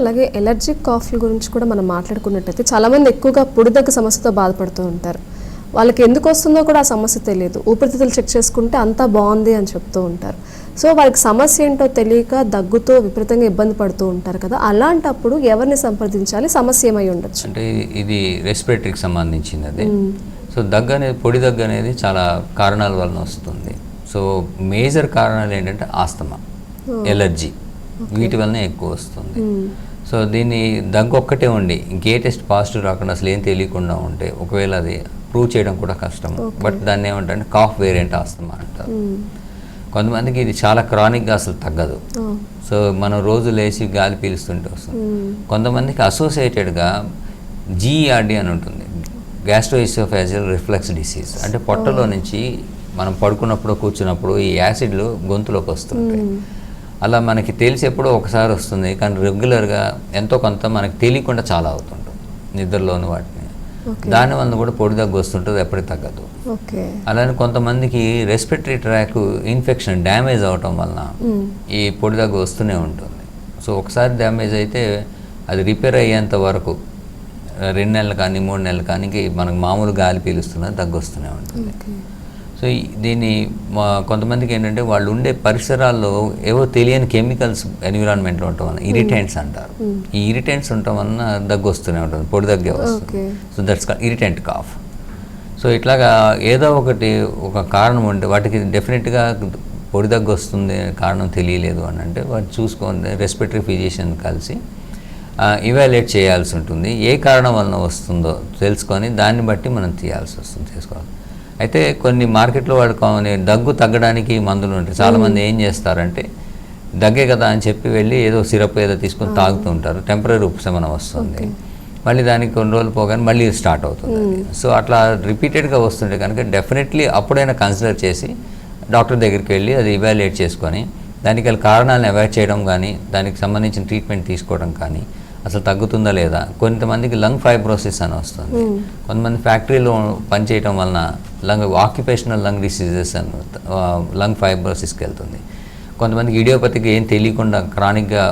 అలాగే ఎలర్జిక్ కాఫ్ల గురించి కూడా మనం మాట్లాడుకున్నట్టయితే చాలామంది ఎక్కువగా పొడిదగ్గ సమస్యతో బాధపడుతూ ఉంటారు. వాళ్ళకి ఎందుకు వస్తుందో కూడా ఆ సమస్య తెలియదు. ఊపిరితిత్తులు చెక్ చేసుకుంటే అంతా బాగుంది అని చెప్తూ ఉంటారు. సో వాళ్ళకి సమస్య ఏంటో తెలియక దగ్గుతో విపరీతంగా ఇబ్బంది పడుతూ ఉంటారు కదా అలాంటప్పుడు ఎవరిని సంప్రదించాలి? సమస్య ఏమై ఉండొచ్చు? అంటే ఇది రెస్పిరేటరీకి సంబంధించింది అది సో దగ్గు అనేది పొడి దగ్గు అనేది చాలా కారణాల వలన వస్తుంది. సో మేజర్ కారణాలు ఏంటంటే ఆస్తమా ఎలర్జీ. వీటి వలన ఎక్కువ వస్తుంది. సో దీన్ని దగ్గు ఒక్కటే ఉండి ఇంకే టెస్ట్ పాజిటివ్ రాకుండా అసలు ఏం తెలియకుండా ఉంటే ఒకవేళ అది ప్రూవ్ చేయడం కూడా కష్టం. బట్ దాన్ని ఏమంటారంటే కాఫ్ వేరియంట్ ఆస్తమా అంటారు. కొంతమందికి ఇది చాలా క్రానిక్గా అసలు తగ్గదు. సో మనం రోజు లేచి గాలి పీలుస్తుంటే వస్తుంది. కొంతమందికి అసోసియేటెడ్గా జీఈఆర్డి అని ఉంటుంది. గ్యాస్ట్రోఇసోఫాజియల్ రిఫ్లెక్స్ డిసీజ్ అంటే పొట్టలో నుంచి మనం పడుకున్నప్పుడు కూర్చున్నప్పుడు ఈ యాసిడ్లు గొంతులోకి వస్తుంటాయి. అలా మనకి తెలిసి ఎప్పుడో ఒకసారి వస్తుంది కానీ రెగ్యులర్గా ఎంతో కొంత మనకి తెలియకుండా చాలా అవుతుంటుంది నిద్రలోని వాటిని. దానివల్ల కూడా పొడి దగ్గు వస్తుంటుంది ఎప్పటికి తగ్గదు. అలానే కొంతమందికి రెస్పిరేటరీ ట్రాక్ ఇన్ఫెక్షన్ డ్యామేజ్ అవటం వలన ఈ పొడి దగ్గు వస్తూనే ఉంటుంది. సో ఒకసారి డ్యామేజ్ అయితే అది రిపేర్ అయ్యేంత వరకు రెండు నెలలు కానీ మూడు నెలలు కానీ మనకు మామూలు గాలి పీలుస్తున్నా దగ్గు వస్తూనే ఉంటుంది. సో దీన్ని కొంతమందికి ఏంటంటే వాళ్ళు ఉండే పరిసరాల్లో ఏవో తెలియని కెమికల్స్ ఎన్విరాన్మెంట్లో ఉండటం వలన ఇరిటెంట్స్ అంటారు. ఈ ఇరిటెంట్స్ ఉండటం వలన దగ్గు వస్తూనే ఉంటుంది పొడి దగ్గే వస్తుంది. So that's irritant cough so ఇట్లాగా ఏదో ఒకటి ఒక కారణం ఉంటే వాటికి డెఫినెట్గా పొడి దగ్గు వస్తుంది కారణం తెలియలేదు అని అంటే వాటి చూసుకొని రెస్పిరేటరీ ఫిజిషియన్ కలిసి ఇవాల్యుయేట్ చేయాల్సి ఉంటుంది. ఏ కారణం వలన వస్తుందో తెలుసుకొని దాన్ని బట్టి మనం తీయాల్సి వస్తుంది చేసుకోవాలి అయితే కొన్ని మార్కెట్లో వాడుకోని దగ్గు తగ్గడానికి మందులు ఉంటాయి. చాలామంది ఏం చేస్తారంటే దగ్గే కదా అని చెప్పి వెళ్ళి ఏదో సిరప్ ఏదో తీసుకొని తాగుతూ ఉంటారు. టెంపరీ ఉపశమనం వస్తుంది. మళ్ళీ దానికి కొన్ని రోజులు పోగానే మళ్ళీ స్టార్ట్ అవుతుంది. సో అట్లా రిపీటెడ్గా వస్తుంటే కనుక డెఫినెట్లీ అప్పుడైనా కన్సిడర్ చేసి డాక్టర్ దగ్గరికి వెళ్ళి అది ఇవాల్యుయేట్ చేసుకొని దానికి కారణాలను అవాయిడ్ చేయడం కానీ దానికి సంబంధించిన ట్రీట్మెంట్ తీసుకోవడం కానీ అసలు తగ్గుతుందా లేదా? కొంతమందికి లంగ్ ఫైబ్రోసిస్ అని వస్తుంది. కొంతమంది ఫ్యాక్టరీలో పనిచేయడం వలన లంగ్ ఆక్యుపేషనల్ లంగ్ డిసీజెస్ అని లంగ్ ఫైబ్రోసిస్కి వెళ్తుంది. కొంతమందికి ఇడియోపతికి ఏం తెలియకుండా క్రానిక్గా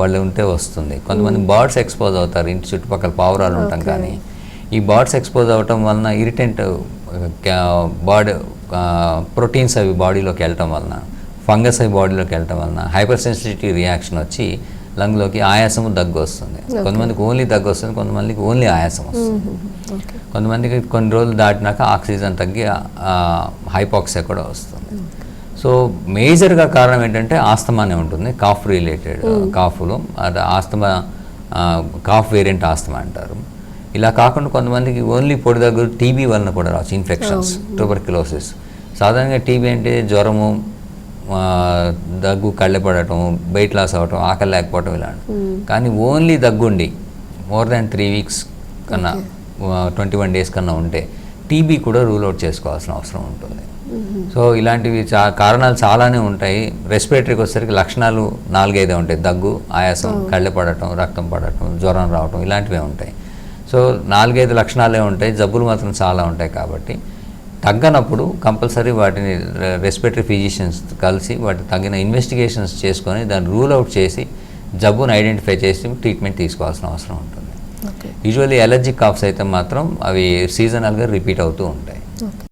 వాళ్ళు ఉంటే వస్తుంది. కొంతమంది బర్డ్స్ ఎక్స్పోజ్ అవుతారు ఇంటి చుట్టుపక్కల పావురాలు ఉంటాం కానీ ఈ బర్డ్స్ ఎక్స్పోజ్ అవటం వలన ఇరిటెంట్ బాడీ ప్రోటీన్స్ అవి బాడీలోకి వెళ్ళటం వలన ఫంగస్ అవి బాడీలోకి వెళ్ళటం వలన హైపర్ సెన్సిటివిటీ రియాక్షన్ వచ్చి లంగ్లోకి ఆయాసము దగ్గు వస్తుంది. కొంతమందికి ఓన్లీ దగ్గు వస్తుంది కొంతమందికి ఓన్లీ ఆయాసం వస్తుంది. కొంతమందికి కొన్ని రోజులు దాటినాక ఆక్సిజన్ తగ్గి హైపాక్సియా కూడా వస్తుంది. సో మేజర్గా కారణం ఏంటంటే ఆస్తమానే ఉంటుంది. కాఫ్ రిలేటెడ్ కాఫ్లో. అది ఆస్తమా కాఫ్ వేరియంట్ ఆస్తమా అంటారు. ఇలా కాకుండా కొంతమందికి ఓన్లీ పొడి దగ్గర టీబీ వలన కూడా రావచ్చు ఇన్ఫెక్షన్స్ ట్యూబర్క్యులోసిస్. సాధారణంగా టీబీ అంటే జ్వరము దగ్గు కళ్ళెపడటం వెయిట్ లాస్ అవ్వటం ఆకలి లేకపోవటం ఇలా కానీ ఓన్లీ దగ్గుండి మోర్ దాన్ త్రీ వీక్స్ కన్నా ట్వంటీ వన్ డేస్ కన్నా ఉంటే టీబీ కూడా రూల్ అవుట్ చేసుకోవాల్సిన అవసరం ఉంటుంది. సో ఇలాంటివి చా కారణాలు చాలానే ఉంటాయి. రెస్పిరేటరీకి వచ్చేసరికి లక్షణాలు నాలుగైదే ఉంటాయి. దగ్గు ఆయాసం కళ్ళె పడటం రక్తం పడటం జ్వరం రావటం ఇలాంటివే ఉంటాయి. సో నాలుగైదు లక్షణాలే ఉంటాయి. జబ్బులు మాత్రం చాలా ఉంటాయి కాబట్టి తగ్గనప్పుడు కంపల్సరీ వాటిని రెస్పిరేటరీ ఫిజిషియన్స్ కలిసి వాటి తగిన ఇన్వెస్టిగేషన్స్ చేసుకొని దాన్ని రూల్ అవుట్ చేసి జబ్బును ఐడెంటిఫై చేసి ట్రీట్మెంట్ తీసుకోవాల్సిన అవసరం ఉంటుంది. యూజువల్లీ ఎలర్జిక్ కాఫ్స్ అయితే మాత్రం అవి సీజనల్గా రిపీట్ అవుతూ ఉంటాయి.